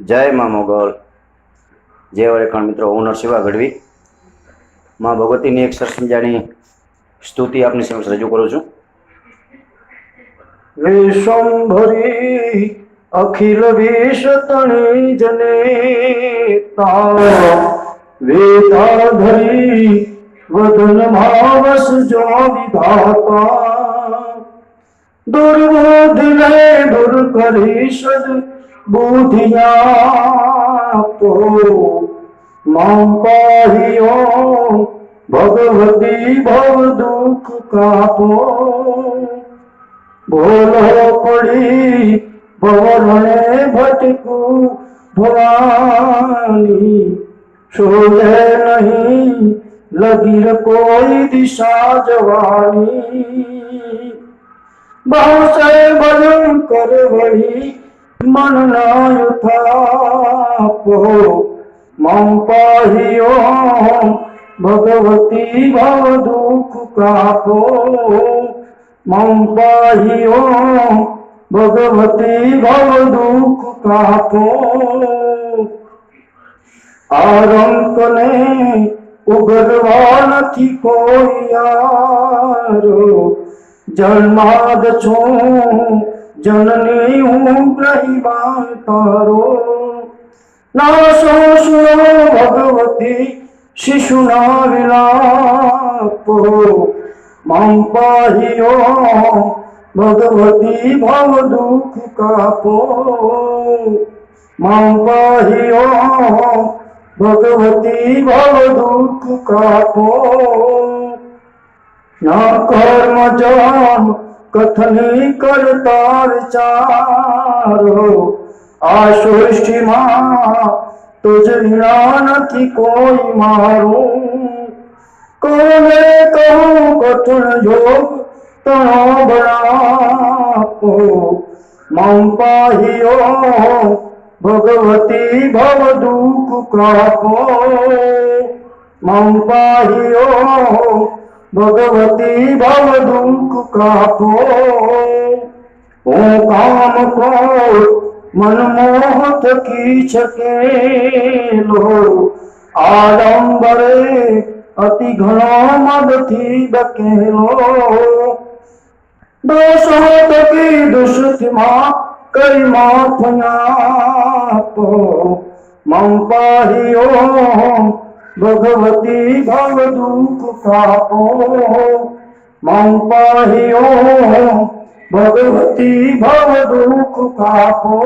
જય મા મોગલ. જય વરેખણ મિત્રો, હું નરસિંહા ગઢવી. માં ભગવતીની એક સરસ સ્તુતિ આપની સમક્ષ રજૂ કરું છું. વિશ્વંભરી અખિલ વિષ તણી જનેતા વેદાધરી વદન ભાવસ જો વિધાતા દુર્બુદ્ધિને દુર કરી સદ बुधिया तो माम पाहियो, भगवती भव दुख कापो। बोलो पड़ी भवरणे भटकू, भवानी छोड़े नहीं लगी कोई दिशा जवानी। बहुत से भजन कर वही मन नायु मम पाहियो भगवती भव दुख कापो। मम पाहियो भगवती भव दुख कापो। आरंक ने उगरवान की कोई यार। जन्माद छू जननी उग्रही तारो ना सुनो भगवती शिशुना विलापो मां पाहियो भगवती भव दुख कापो मां पाहियो भगवती भव दुख कापो ना कर्म जान कथनी करतार चारो। आशोषी माँ तुझ निरान की कोई मारो। कौन कहूँ कठिन योग, तनो बड़ापो। मम पाहियो भगवती भव दुख कापो। मम पाहियो भगवती भवदुंक कापो। ओ काम को मन मोहत की छके लो। आडम्बरे अति घणो मद थी बकेलो दोषो तकी की दुष्टिमा कई माफ़ ना तो मम पाहियो भगवती भव दुख पापो मन पाहियो। भगवती भवदुःखापो